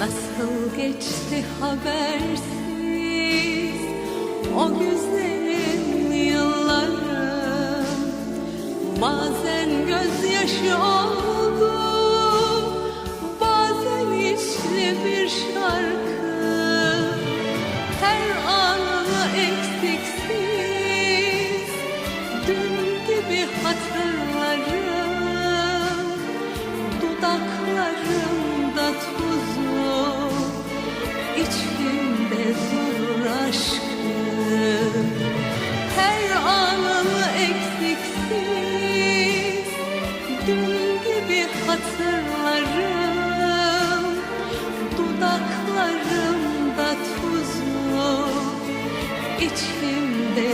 Nasıl geçti habersiz o güzelim yıllarım Bazen gözyaşı oldu içimde durur aşkım. Her anım eksiksiz. Dün gibi hatırlarım. Dudaklarımda tuzu. İçimde